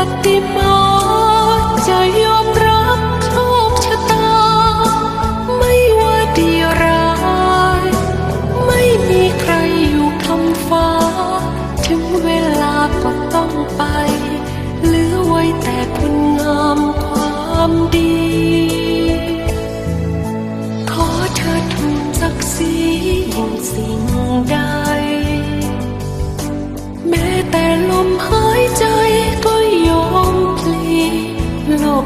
ระปฏิมาจะยอมรับโชคชะตา ไม่ว่าดีร้าย ไม่มีใครอยู่คำฟ้า ถึงเวลาก็ต้องไป เหลือไว้แต่คุณงามความดี ขอเธอทูลศักดิ์ศรียิ่งสิ่งใด แม้แต่ลมหาย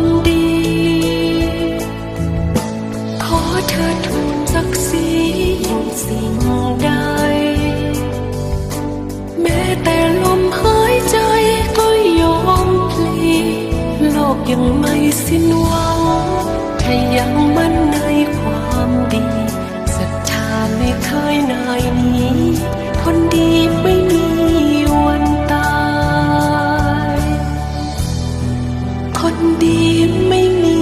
ความดี ขอเธอทูลศักดิ์ศรียิ่งสิ่งใด แม้แต่ลมหายใจก็ยอมพลีโลกยังไม่สิ้นหวังถ้ายังมั่นในความดีศรัทธาไม่เคยนายนี้ ดีไม่มี